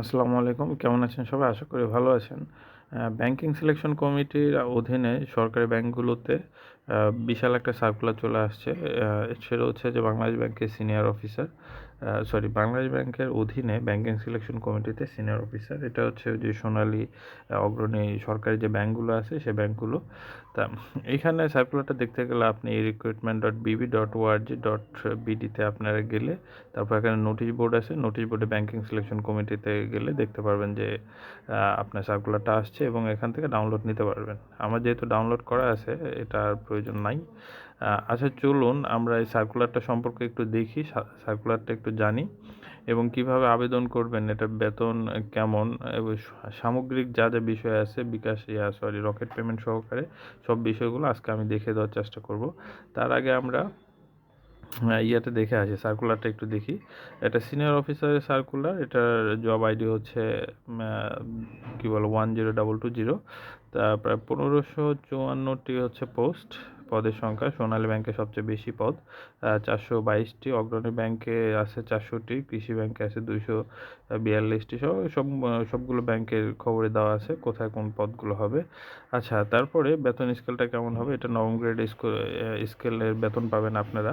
আসসালামু আলাইকুম। কেমন আছেন সবাই? আশা করি ভালো আছেন। ব্যাংকিং সিলেকশন কমিটির অধীনে সরকারি ব্যাংকগুলোতে বিশাল একটা সার্কুলার চলে আসছে। সেটা হচ্ছে যে বাংলাদেশ ব্যাংকের সিনিয়র অফিসার সরি বাংলাদেশ ব্যাংকের অধীনে ব্যাংকিং সিলেকশন কমিটিতে সিনিয়র অফিসার এটা হচ্ছে যে সোনালী অগ্রণী সরকারি যে ব্যাংকগুলো আছে সে ব্যাংকগুলো। তা এইখানে সার্কুলারটা দেখতে গেলে আপনি recruitment dot BB dot ORG dot বিডিতে আপনারা গেলে, তারপর এখানে নোটিশ বোর্ড আছে নোটিশ বোর্ডে ব্যাংকিং সিলেকশন কমিটিতে গেলে দেখতে পারবেন যে আপনার সার্কুলারটা আসছে এবং এখান থেকে ডাউনলোড নিতে পারবেন। আমার যেহেতু ডাউনলোড করা আছে এটা প্রয়োজন নাই। আচ্ছা চলুন আমরা এই সার্কুলারটা সম্পর্কে একটু দেখি সার্কুলারটা একটু জানি। এবং কীভাবে আবেদন করবেন, এটা বেতন কেমন, এবং, সামগ্রিক যা যা বিষয় আছে, bKash, yeah sorry Rocket payment সহকারে সব বিষয়গুলো আজকে আমি দেখে দেওয়ার চেষ্টা করব। তার আগে আমরা ইয়েতে দেখে আসি সার্কুলারটা একটু দেখি। এটা সিনিয়র অফিসারের সার্কুলার এটার জব আইডি হচ্ছে কি বলো one zero double two zero তা প্রায় পনেরোশো চুয়ান্নটি হচ্ছে পোস্ট পদের সংখ্যা সোনালী ব্যাংকে সবচেয়ে বেশি পদ। চারশো বাইশটি অগ্রণী ব্যাংকে আছে চারশোটি, কৃষি ব্যাংকে আছে দুইশো বিয়াল্লিশটি সব সব, সবগুলো ব্যাংকের খবরে দেওয়া আছে কোথায় কোন পদগুলো হবে। আচ্ছা তারপরে বেতন স্কেলটা কেমন হবে? এটা নবম গ্রেড স্কেলের বেতন পাবেন আপনারা।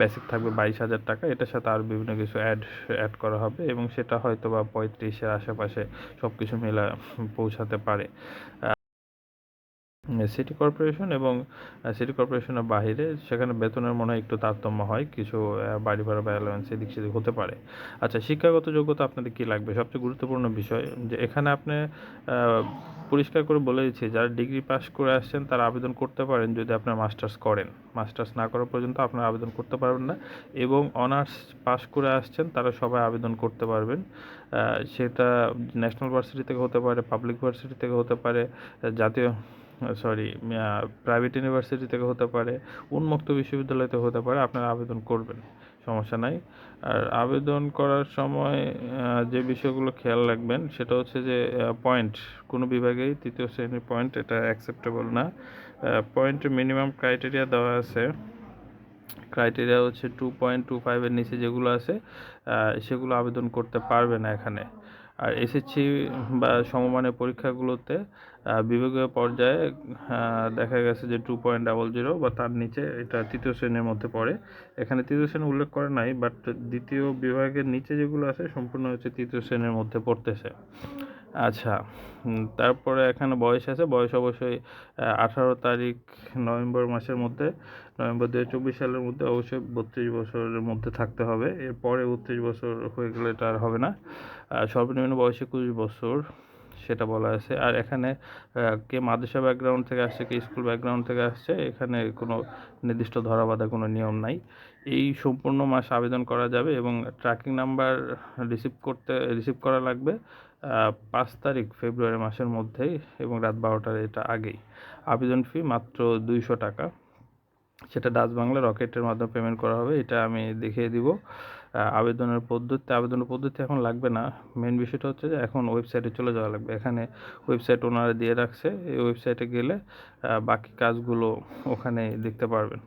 বেসিক থাকবে বাইশ হাজার টাকা। এটার সাথে আর বিভিন্ন কিছু অ্যাড অ্যাড করা হবে এবং সেটা হয়তো বা পঁয়ত্রিশের আশেপাশে সব কিছু মেলা, পৌঁছাতে পারে। সিটি কর্পোরেশন এবং সিটি কর্পোরেশনের বাইরে সেখানে বেতনের মনে হয় একটু তারতম্য হয়, কিছু বাড়ি ভাড়া বা অ্যালাওয়েন্স এদিক সেদিক হতে পারে। আচ্ছা শিক্ষাগত যোগ্যতা আপনাদের কী লাগবে? সবচেয়ে গুরুত্বপূর্ণ বিষয় যে এখানে আপনি পরিষ্কার করে বলে দিচ্ছি, যারা ডিগ্রি পাস করে আসছেন তারা আবেদন করতে পারেন যদি আপনার মাস্টার্স করেন। মাস্টার্স না করা পর্যন্ত আপনারা আবেদন করতে পারবেন না এবং অনার্স পাস করে আসছেন তারা সবাই আবেদন করতে পারবেন। সেটা ন্যাশনাল ভার্সিটি থেকে হতে পারে পাবলিক ভার্সিটি থেকে হতে পারে জাতীয় সরি প্রাইভেট ইউনিভার্সিটি থেকে হতে পারে, উন্মুক্ত বিশ্ববিদ্যালয় থেকে হতে পারে, আপনারা আবেদন করবেন, সমস্যা নাই। আর আবেদন করার সময় যে বিষয়গুলো খেয়াল রাখবেন, সেটা হচ্ছে যে পয়েন্ট কোনো বিভাগেই তৃতীয় শ্রেণির পয়েন্ট এটা অ্যাকসেপ্টেবল না। পয়েন্ট মিনিমাম ক্রাইটেরিয়া দেওয়া আছে। ক্রাইটেরিয়া হচ্ছে টু পয়েন্ট টু ফাইভের নিচে যেগুলো আছে সেগুলো আবেদন করতে পারবে না এখানে। আর এসএসসি বা সমমানের পরীক্ষাগুলোতে বিভাগীয় পর্যায়ে দেখা গেছে যে টু পয়েন্ট ডাবল জিরো বা তার নিচে এটা তৃতীয় শ্রেণির মধ্যে পড়ে। এখানে তৃতীয় শ্রেণি উল্লেখ করা নাই বাট দ্বিতীয় বিভাগের নিচে যেগুলো আছে, সম্পূর্ণ হচ্ছে তৃতীয় শ্রেণির মধ্যে পড়তেছে। আচ্ছা তারপরে এখানে বয়স আছে। বয়স অবশ্যই আঠারো তারিখ নভেম্বর মাসের মধ্যে, নভেম্বর দু চব্বিশ সালের মধ্যে অবশ্যই বত্রিশ বছরের মধ্যে থাকতে হবে। এরপরে বত্রিশ বছর হয়ে গেলে এটা আর হবে না। সর্বনিম্ন বয়স একুশ বছর, সেটা বলা আছে। আর এখানে কে মাদ্রাসা ব্যাকগ্রাউন্ড থেকে আসছে, কে স্কুল ব্যাকগ্রাউন্ড থেকে আসছে, এখানে কোনো নির্দিষ্ট ধরা ধরাবাধা কোনো নিয়ম নাই। এই সম্পূর্ণ মাস আবেদন করা যাবে এবং ট্র্যাকিং নাম্বার রিসিভ করতে রিসিভ করা লাগবে। পাঁচ তারিখ ফেব্রুয়ারি মাসের মধ্যেই এবং রাত বারোটার এটা আগেই। আবেদন ফি মাত্র দুইশো টাকা। সেটা ডাচ বাংলা রকেটের মাধ্যমে পেমেন্ট করা হবে, এটা আমি দেখিয়ে দিব। আবেদনের পদ্ধতি আবেদনের পদ্ধতি এখন লাগবে না। মেন বিষয়টা হচ্ছে যে এখন ওয়েবসাইটে চলে যাওয়া লাগবে। এখানে ওয়েবসাইট ওনারা দিয়ে রাখছে। এই ওয়েবসাইটে গেলে বাকি কাজগুলো ওখানে দেখতে পারবেন।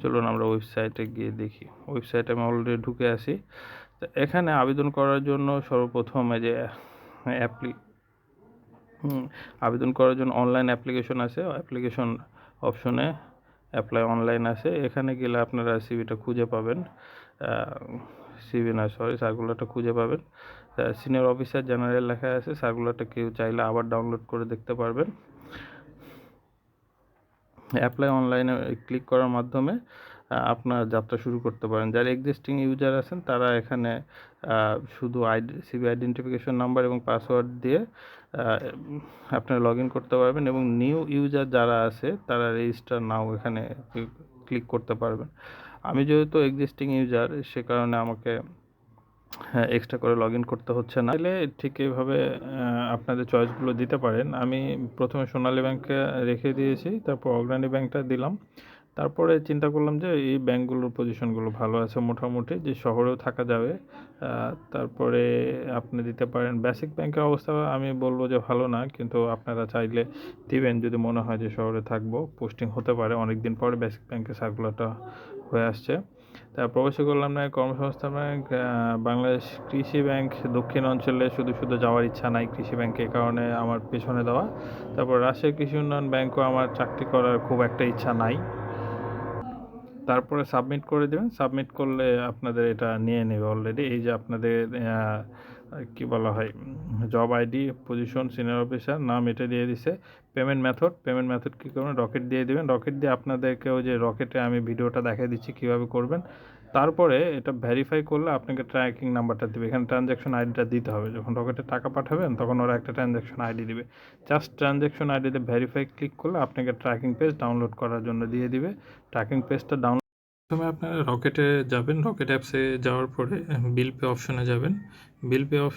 চলুন আমরা ওয়েবসাইটে গিয়ে দেখি। ওয়েবসাইটে আমি অলরেডি ঢুকে আসি এখানে আবেদন করার জন্য সর্বপ্রথমে যে অ্যাপ্লি আবেদন করার জন্য অনলাইন অ্যাপ্লিকেশন আছে। অ্যাপ্লিকেশন অপশনে অ্যাপ্লাই অনলাইন আছে। এখানে গেলে আপনারা সিভিটা খুঁজে পাবেন। সিভি না সরি সার্কুলারটা খুঁজে পাবেন। সিনিয়র অফিসার জেনারেল লেখা আছে। সার্কুলারটা কেউ চাইলে আবার ডাউনলোড করে দেখতে পারবেন। অ্যাপ্লাই অনলাইনে ক্লিক করার মাধ্যমে আপনার যাত্রা শুরু করতে পারেন। যারা এক্সিস্টিং ইউজার আছেন, তারা এখানে শুধু আইডি সিবি আইডেন্টিফিকেশন নাম্বার এবং পাসওয়ার্ড দিয়ে আপনারা লগ ইন করতে পারবেন এবং নিউ ইউজার যারা আছে, তারা রেজিস্টার নাও এখানে ক্লিক করতে পারবেন। আমি যেহেতু এক্সিস্টিং ইউজার সে কারণে আমাকে হ্যাঁ এক্সট্রা করে লগ ইন করতে হচ্ছে না। তাহলে ঠিক এইভাবে আপনাদের চয়েসগুলো দিতে পারেন। আমি প্রথমে সোনালী ব্যাংকে রেখে দিয়েছি, তারপর অগ্রণী ব্যাংকটা দিলাম। তারপরে চিন্তা করলাম যে এই ব্যাংকগুলোর পজিশনগুলো ভালো আছে মোটামুটি, যে শহরেও থাকা যাবে। তারপরে আপনি দিতে পারেন। বেসিক ব্যাংকের অবস্থা আমি বলব যে ভালো না, কিন্তু আপনারা চাইলে দিবেন যদি মনে হয় যে শহরে থাকব। পোস্টিং হতে পারে অনেক দিন পরে বেসিক ব্যাংকের সার্কুলারটা হয়ে আসছে। তা Probashi Kallyan bank Karmasangsthan bank Bangladesh Krishi bank, দক্ষিণ অঞ্চলে শুধু শুধু যাওয়ার ইচ্ছা নাই কৃষি ব্যাংকে এ কারণে আমার পেছনে দেওয়া। তারপর রাজশাহী কৃষি উন্নয়ন ব্যাংকও আমার চাকরি করার খুব একটা ইচ্ছা নাই। তারপরে সাবমিট করে দেবেন। সাবমিট করলে আপনাদের এটা নিয়ে নেবে অলরেডি এই যে আপনাদের কি বলা হয় job ID position senior officer নাম এটা দিয়ে দিছে। পেমেন্ট মেথড পেমেন্ট মেথড কী করবেন? রকেট দিয়ে দেবেন। রকেট দিয়ে আপনাদেরকে ওই যে রকেটে আমি ভিডিওটা দেখিয়ে দিচ্ছি কীভাবে করবেন। তারপরে এটা ভেরিফাই করলে আপনাকে ট্র্যাকিং নাম্বারটা দেবে। এখানে ট্রানজ্যাকশন আইডিটা দিতে হবে। যখন রকেটে টাকা পাঠাবেন, তখন ওরা একটা ট্রানজ্যাকশন আইডি দিবে। জাস্ট ট্রানজ্যাকশন আইডিতে ভেরিফাই ক্লিক করলে আপনাকে ট্র্যাকিং পেজ ডাউনলোড করার জন্য দিয়ে দিবে। ট্র্যাকিং পেজটা ডাউনলোড প্রথমে আপনারা রকেটে যাবেন। রকেট অ্যাপসে যাওয়ার পরে বিল পে অপশনে যাবেন। Bill pay of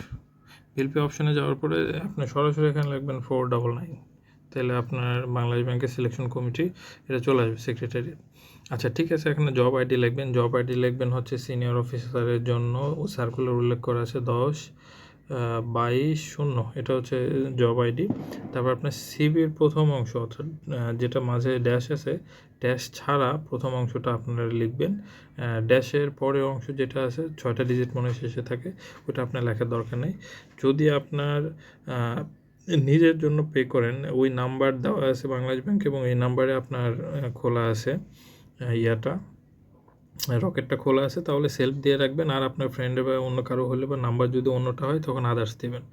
bill pay অপশনে যাওয়ার পরে আপনি সরাসরি এখানে লিখবেন ফোর ডাবল নাইন তাহলে আপনার বাংলাদেশ ব্যাংকের সিলেকশন কমিটি এটা চলে আসবে সেক্রেটারি আচ্ছা ঠিক আছে, এখানে জব আইডি লিখবেন। জব আইডি লিখবেন হচ্ছে সিনিয়র অফিসারের জন্য। সার্কুলার উল্লেখ করা আছে দশ বাইশ, শূন্য। এটা হচ্ছে জব আইডি তারপর আপনার সিবির প্রথম অংশ, অর্থাৎ যেটা মাঝে ড্যাশ আছে ড্যাশ ছাড়া প্রথম অংশটা আপনারা লিখবেন। ড্যাশের পরের অংশ যেটা আছে, ছয়টা ডিজিট মনে শেষে থাকে, ওটা আপনার লেখার দরকার নেই। যদি আপনার নিজের জন্য পে করেন, ওই নাম্বার দেওয়া আছে বাংলাদেশ ব্যাংক এবং এই নাম্বারে আপনার খোলা আছে। ইয়াটা। রকেটটা খোলা আছে, তাহলে সেলফ দিয়ে রাখবেন। আর আপনার ফ্রেন্ডে বা অন্য কারও হলে বা নাম্বার যদি অন্যটা হয়, তখন আদার্স দিবেন।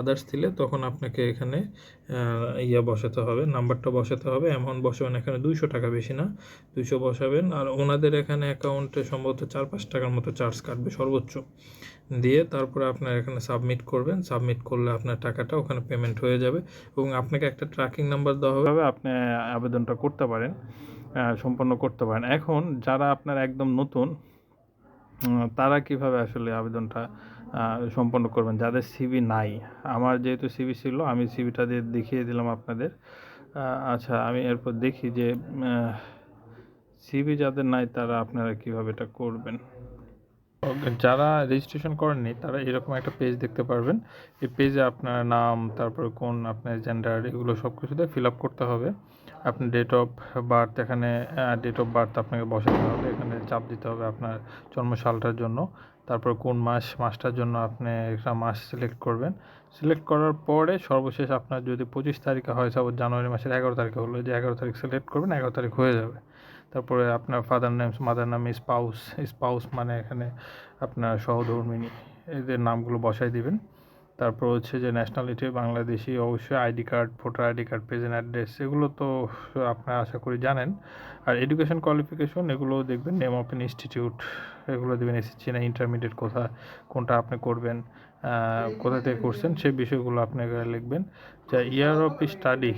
আদার্স দিলে তখন আপনাকে এখানে ইয়া বসাতে হবে নাম্বারটা বসাতে হবে। অ্যামাউন্ট বসাবেন এখানে দুইশো টাকা বেশি না, দুইশো বসাবেন। আর ওনাদের এখানে অ্যাকাউন্টে সম্ভবত চার পাঁচ টাকার মতো চার্জ কাটবে সর্বোচ্চ। দিয়ে তারপরে আপনার এখানে সাবমিট করবেন। সাবমিট করলে আপনার টাকাটা ওখানে পেমেন্ট হয়ে যাবে। এবং আপনাকে একটা ট্র্যাকিং নাম্বার দেওয়া হবে। আপনি আবেদনটা করতে পারেন। সম্পন্ন করতে পারেন। এখন যারা আপনার একদম নতুন তারা কীভাবে আসলে আবেদনটা সম্পন্ন করবেন? যাদের সিভি নাই, আমার যেহেতু সিভি ছিল, আমি সিভিটা দিয়ে দেখিয়ে দিলাম আপনাদের। আচ্ছা আমি এরপর দেখি যে সিভি যাদের নাই, তারা আপনারা কীভাবে এটা করবেন? যারা রেজিস্ট্রেশন করেননি, তারা এরকম একটা পেজ দেখতে পারবেন। এই পেজে আপনার নাম, তারপর কোন আপনার জেন্ডার এগুলো সব কিছুতে ফিল আপ করতে হবে। আপনি ডেট অফ বার্থ এখানে ডেট অফ বার্থ আপনাকে বসাতে হবে। এখানে চাপ দিতে হবে আপনার জন্মসালটার জন্য। তারপর কোন মাস, মাসটার জন্য আপনি একটা মাস সিলেক্ট করবেন। সিলেক্ট করার পরে সর্বশেষ আপনার যদি পঁচিশ তারিখে হয় সাপোজ জানুয়ারি মাসের এগারো তারিখে হলো, যে এগারো তারিখ সিলেক্ট করবেন, এগারো তারিখ হয়ে যাবে। তারপরে আপনার ফাদার নেমস মাদার নাম স্পাউস স্পাউস মানে এখানে আপনার সহধর্মিনী, এদের নামগুলো বসাই দিবেন। তারপর হচ্ছে যে ন্যাশনালিটি বাংলাদেশি, অবশ্যই ID card voter ID card present address এগুলো তো আপনারা আশা করি জানেন। আর এডুকেশন কোয়ালিফিকেশন এগুলো দেখবেন নেম অফ ইনস্টিটিউট এগুলো দেবেন এসএসসি না ইন্টারমিডিয়েট কোথা, কোনটা আপনি করবেন কোথা থেকে করছেন, সেই বিষয়গুলো আপনি লিখবেন। যা year of study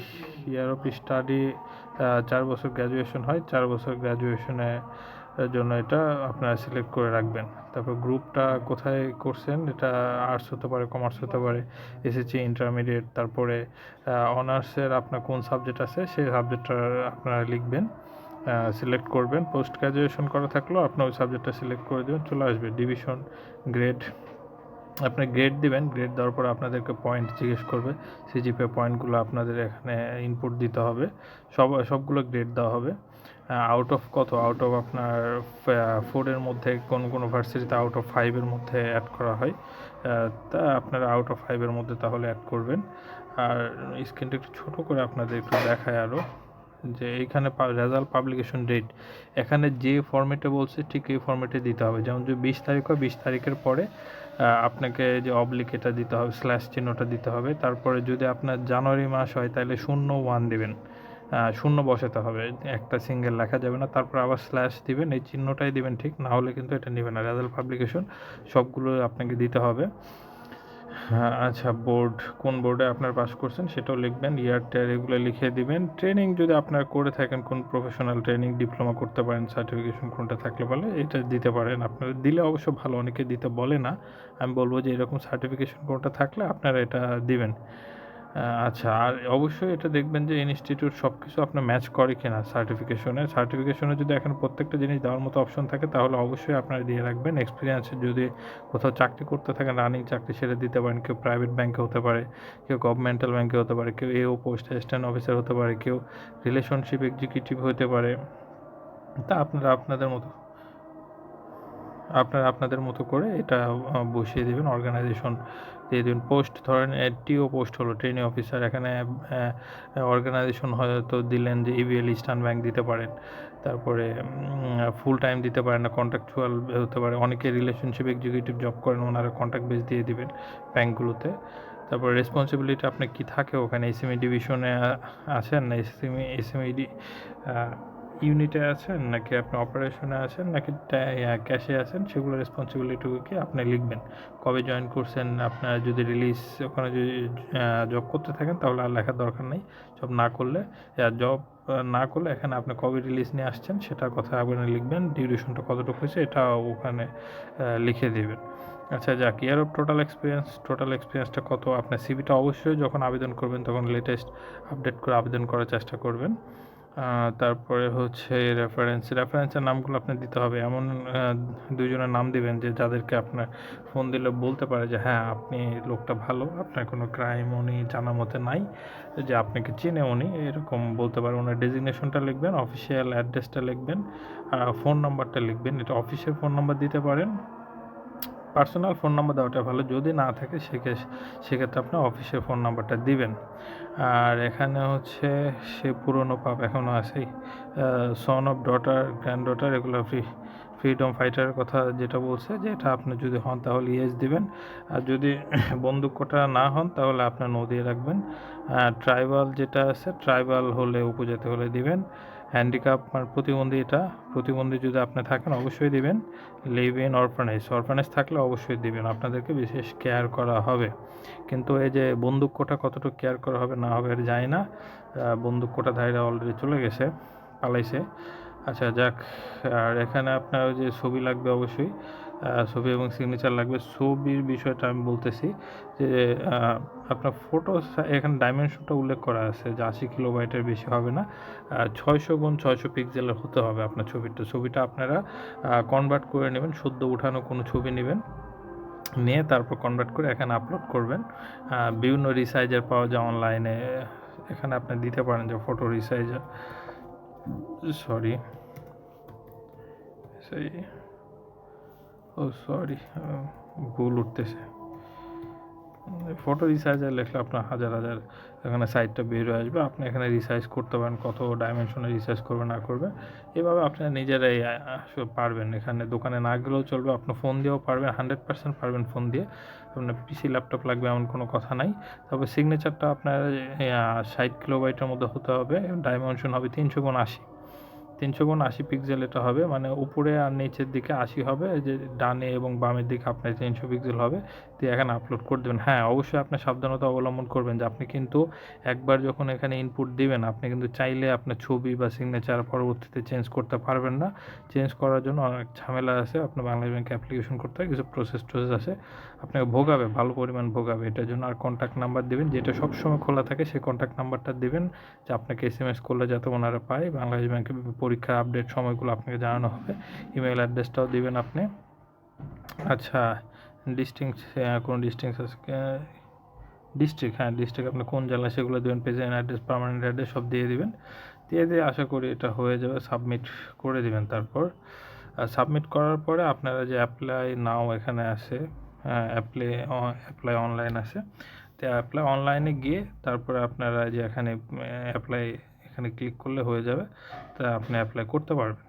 year of study চার বছর গ্র্যাজুয়েশন হয়, চার বছর গ্র্যাজুয়েশনে জন্য এটা আপনারা সিলেক্ট করে রাখবেন। তারপর গ্রুপটা কোথায় করছেন? এটা আর্টস হতে পারে কমার্স হতে পারে এসএসসি ইন্টারমিডিয়েট তারপরে অনার্সের আপনার কোন সাবজেক্ট আছে, সেই সাবজেক্টটা আপনারা লিখবেন সিলেক্ট করবেন। পোস্ট গ্র্যাজুয়েশন করা থাকলেও আপনি ওই সাবজেক্টটা সিলেক্ট করে দেবেন, চলে আসবে। ডিভিশন গ্রেড আপনি গ্রেড দিবেন গ্রেড দেওয়ার পর আপনাদেরকে পয়েন্ট জিজ্ঞেস করবে সিজিপে পয়েন্টগুলো আপনাদের এখানে ইনপুট দিতে হবে। সব, সবগুলো গ্রেড দেওয়া হবে। আউট অফ কত? আউট অফ আপনার ফোরের মধ্যে কোন কোন ভার্সিটিতে আউট অফ ফাইভের মধ্যে অ্যাড করা হয়? তা আপনারা আউট অফ ফাইভের মধ্যে তাহলে অ্যাড করবেন। আর স্ক্রিনটা একটু ছোটো করে আপনাদের একটু দেখায় আরও যে এইখানে রেজাল্ট পাবলিকেশন ডেট এখানে যে ফর্মেটে বলছে, ঠিক এই ফর্মেটে দিতে হবে। যেমন যদি বিশ তারিখ হয়, বিশ তারিখের পরে আপনাকে যে অবলিক এটা দিতে হবে স্ল্যাশ চিহ্নটা দিতে হবে। তারপরে যদি আপনার জানুয়ারি মাস হয়, তাহলে শূন্য ওয়ান দিবেন। শূন্য বসাতে হবে। একটা সিঙ্গেল লেখা যাবে না, তারপর আবার স্ল্যাশ দিবেন, এই চিহ্নটাই দিবেন ঠিক, না হলে কিন্তু এটা নেবে না। রেজাল্ট পাবলিকেশন সবগুলো আপনাকে দিতে হবে। হ্যাঁ আচ্ছা বোর্ড কোন বোর্ডে আপনার পাস করছেন সেটাও লিখবেন ইয়ার টেয়ার এগুলো লিখে দিবেন। ট্রেনিং যদি আপনার করে থাকেন, কোন প্রফেশনাল ট্রেনিং ডিপ্লোমা করতে পারেন সার্টিফিকেশন কোনটা থাকলে বলে, এটা দিতে পারেন। আপনারা দিলে অবশ্য ভালো, অনেকে দিতে বলে না। আমি বলব যে এরকম সার্টিফিকেশন কোনটা থাকলে আপনারা এটা দিবেন। আচ্ছা আর অবশ্যই এটা দেখবেন যে ইনস্টিটিউট সব কিছু আপনার ম্যাচ করে কিনা সার্টিফিকেশনে সার্টিফিকেশনে যদি এখন প্রত্যেকটা জিনিস দেওয়ার মতো অপশন থাকে, তাহলে অবশ্যই আপনারা দিয়ে রাখবেন। এক্সপিরিয়েন্স যদি কোথাও চাকরি করতে থাকেন রানিং চাকরি সেটা দিতে পারেন, কেউ প্রাইভেট ব্যাংকে হতে পারে, কেউ গভর্নমেন্টাল ব্যাংকে হতে পারে, কেউ এও পোস্ট অ্যাসিস্ট্যান্ট অফিসার হতে পারে, কেউ রিলেশনশিপ এক্সিকিউটিভ হতে পারে। তা আপনারা আপনাদের মতো, আপনারা আপনাদের মতো করে এটা বসিয়ে দেবেন অর্গানাইজেশন দিয়ে দেবেন পোস্ট, ধরেন টিও পোস্ট হলো, ট্রেনিং অফিসার। এখানে অর্গানাইজেশন হয়তো দিলেন যে ইবিএল ইস্টার্ন ব্যাংক দিতে পারেন। তারপরে ফুল টাইম দিতে পারেন না কন্ট্রাকচুয়াল হতে পারে। অনেকে রিলেশনশিপ এক্সিকিউটিভ জব করেন, ওনারা কন্ট্রাক্ট বেস দিয়ে দিবেন ব্যাংকগুলোতে তারপর রেসপন্সিবিলিটি আপনার কি থাকে ওখানে? এসএমই ডিভিশনে আছেন না? এসএমই এসএমইডি ইউনিটে আছেন নাকি আপনি অপারেশনে আছেন নাকি ক্যাশে আছেন? সেগুলো রেসপন্সিবিলিটিকে আপনি লিখবেন? কবে জয়েন করছেন? আপনার যদি রিলিজ ওখানে যদি জব করতে থাকেন তাহলে আর লেখার দরকার নেই। জব না করলে জব না করলে এখানে আপনি কবে রিলিজ নিয়ে আসছেন সেটার কথা আপনি লিখবেন। ডিউরেশনটা কতটুকু হয়েছে এটা ওখানে লিখে দেবেন। আচ্ছা যাক year of total experience total এক্সপিরিয়েন্সটা কত? আপনার সিভিটা অবশ্যই যখন আবেদন করবেন তখন লেটেস্ট আপডেট করে আবেদন করার চেষ্টা করবেন। তারপরে হচ্ছে রেফারেন্স রেফারেন্সের নামগুলো আপনি দিতে হবে। এমন আহ, দুইজনের নাম দিবেন যে যাদেরকে আপনার ফোন দিলে বলতে পারে যে হ্যাঁ আপনি লোকটা ভালো আপনার কোনো ক্রাইম উনি জানা মতে নাই যে আপনাকে চিনে উনি। এরকম বলতে পারে। ওনার ডেজিগনেশনটা লিখবেন অফিসিয়াল অ্যাড্রেসটা লিখবেন আর ফোন নাম্বারটা লিখবেন। এটা অফিসের ফোন নাম্বার দিতে পারেন। পার্সোনাল ফোন নাম্বার দেওয়াটা ভালো। যদি না থাকে সেক্ষেত্রে সেক্ষেত্রে আপনি অফিসের ফোন নাম্বারটা দিবেন। আর এখানে হচ্ছে, সে পুরনো পাপ এখনও আছেই। Son of daughter granddaughter এগুলো ফ্রি ফ্রিডম ফাইটারের কথা যেটা বলছে, যে এটা আপনি যদি হন তাহলে ইয়েস দিবেন। আর যদি বন্দুকটা না হন, তাহলে আপনার নো দিয়ে রাখবেন। ট্রাইবাল যেটা আছে ট্রাইবাল হলে, উপজাতি হলে দিবেন। হ্যান্ডিক্যাপ আর প্রতিবন্ধী এটা, প্রতিবন্ধী যদি আপনি থাকেন অবশ্যই দেবেন। লিভ ইন অরফানেজ অরফানেজ থাকলে অবশ্যই দেবেন, আপনাদেরকে বিশেষ কেয়ার করা হবে। কিন্তু এই যে বন্দুক কোটা কতটুকু কেয়ার করা হবে না হবে আর জানি না। বন্দুকটা বন্দুক কোটা ধারীরা অলরেডি চলে গেছে, পালাইছে। আচ্ছা যাক, আর এখানে আপনার যে ছবি লাগবে অবশ্যই। ছবি এবং সিগনেচার লাগবে। ছবির বিষয়টা আমি বলতেছি যে আপনার ফটো এখানে ডাইমেনশনটা উল্লেখ করা আছে যে আশি কিলোবাইটের বেশি হবে না। ছয়শো গুণ ছয়শো পিক্সেলের হতে হবে আপনার ছবিটা। ছবিটা আপনারা কনভার্ট করে নেবেন, সদ্য উঠানো কোনো ছবি নেবেন। নিয়ে তারপর কনভার্ট করে এখানে আপলোড করবেন। বিভিন্ন রিসাইজার পাওয়া যায় অনলাইনে এখানে আপনি দিতে পারেন যে ফটো রিসাইজার সরি সেই ও সরি ভুল উঠতেছে। ফটো রিসাইজার লিখলে আপনার হাজার হাজার এখানে সাইটটা বের হয়ে আসবে। আপনি এখানে রিসাইজ করতে পারেন, কত ডাইমেনশনে রিসাইজ করবে, না করবে। এভাবে আপনারা নিজেরাই পারবেন। এখানে দোকানে না গেলেও চলবে। আপনি ফোন দিয়েও পারবেন হান্ড্রেড পার্সেন্ট পারবেন ফোন দিয়ে। আপনার পিসি ল্যাপটপ লাগবে এমন কোনো কথা নাই। তবে সিগনেচারটা আপনার ষাট কিলোবাইটের মধ্যে হতে হবে। ডাইমেনশন হবে তিনশো গুণ আশি। তিনশো গুণ আশি পিক্সেল এটা হবে। মানে উপরে আর নিচের দিকে আশি হবে। যে ডানে এবং বামের দিকে আপনার তিনশো পিক্সেল হবে। দিয়ে এখানে আপলোড করে দেবেন। হ্যাঁ অবশ্যই আপনি সাবধানতা অবলম্বন করবেন যে আপনি কিন্তু একবার যখন এখানে ইনপুট দিবেন, আপনি কিন্তু চাইলে আপনার ছবি বা সিগনেচার পরবর্তীতে চেঞ্জ করতে পারবেন না। চেঞ্জ করার জন্য অনেক ঝামেলা আছে। আপনার বাংলাদেশ ব্যাংকে অ্যাপ্লিকেশন করতে হয়। কিছু প্রসেস টসেস আছে। আপনাকে ভোগাবে, ভালো পরিমাণ ভোগাবে। এটার জন্য আর কন্ট্যাক্ট নাম্বার দিবেন। যেটা সবসময় খোলা থাকে, সেই কন্ট্যাক্ট নাম্বারটা দিবেন। যে আপনাকে এস এম এস করলে যাতে ওনারা পায়। বাংলাদেশ ব্যাংকের পরীক্ষার আপডেট সময়গুলো আপনাকে জানানো হবে। ইমেল অ্যাড্রেসটাও দেবেন আপনি। আচ্ছা ডিস্টিংস কোনো ডিস্টিংস ডিস্ট্রিক্ট হ্যাঁ ডিস্ট্রিক্ট আপনি কোন জেলা সেগুলো দেবেন প্রেজেন্ট অ্যাড্রেস পার্মানেন্ট অ্যাড্রেস সব দিয়ে দেবেন। দিয়ে দিয়ে আশা করি এটা হয়ে যাবে সাবমিট করে দেবেন তারপর। সাবমিট করার পরে আপনারা যে অ্যাপ্লাই নাও এখানে আছে অ্যাপ্লাই অ্যাপ্লাই অনলাইন আছে। তো অ্যাপ্লাই অনলাইনে গিয়ে তারপরে আপনারা যে এখানে অ্যাপ্লাই এখানে ক্লিক করলে হয়ে যাবে। তা আপনি অ্যাপ্লাই করতে পারবেন।